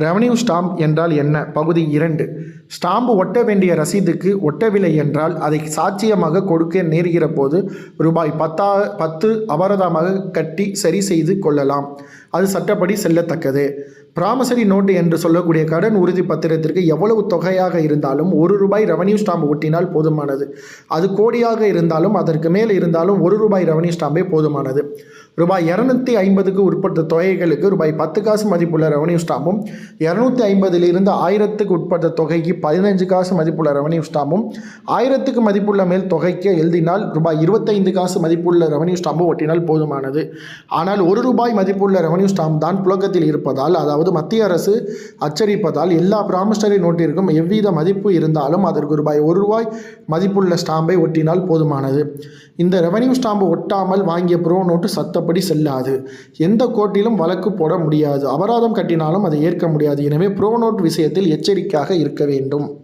Revenue stamp என்றால் என்ன? பகுதி இரண்டு. ஸ்டாம்பு ஒட்ட வேண்டிய ரசீதுக்கு ஒட்டவில்லை என்றால் அதை சாட்சியமாக கொடுக்க நேர்கிற போது ரூபாய் பத்தா பத்து அபராதமாக கட்டி சரி செய்து கொள்ளலாம். அது சட்டப்படி செல்லத்தக்கது. ப்ராமசரி நோட்டு என்று சொல்லக்கூடிய கடன் உறுதி பத்திரத்திற்கு எவ்வளவு தொகையாக இருந்தாலும் ஒரு ரூபாய் ரெவன்யூ ஸ்டாம்பு ஒட்டினால் போதுமானது. அது கோடியாக இருந்தாலும் அதற்கு மேல் இருந்தாலும் ஒரு ரூபாய் ரெவன்யூ ஸ்டாம்பே போதுமானது. ரூபாய் இரநூத்தி ஐம்பதுக்கு உட்பட்ட தொகைகளுக்கு ரூபாய் பத்து காசு மதிப்புள்ள ரெவன்யூ ஸ்டாம்பும் இரநூத்தி ஐம்பதிலிருந்து ஆயிரத்துக்கு உட்பட்ட தொகைக்கு பதினஞ்சு காசு மதிப்புள்ள ரெவன்யூ ஸ்டாம்பும் ஆயிரத்துக்கு மதிப்புள்ள மேல் தொகைக்கு எழுதினால் ரூபாய் இருபத்தைந்து காசு மதிப்புள்ள ரெவன்யூ ஸ்டாம்பும் ஒட்டினால் போதுமானது. ஆனால் ஒரு ரூபாய் மதிப்புள்ள ரெவன்யூ ஸ்டாம்ப் தான் புழக்கத்தில் இருப்பதால் அதாவது மத்திய அரசு அச்சரிப்பதால் எல்லா பிராமிஸ்டரி நோட்டிற்கும் எவ்வித மதிப்பு இருந்தாலும் அதற்கு ரூபாய் ஒரு ரூபாய் மதிப்புள்ள ஸ்டாம்பை ஒட்டினால் போதுமானது. இந்த ரெவன்யூ ஸ்டாம்பு ஒட்டாமல் வாங்கிய ப்ரோ நோட்டு சத்தப்படி செல்லாது. எந்த கோர்ட்டிலும் வழக்கு போட முடியாது. அபராதம் கட்டினாலும் அதை ஏற்க முடியாது. எனவே ப்ரோ நோட் விஷயத்தில் எச்சரிக்கையாக இருக்க வேண்டும்.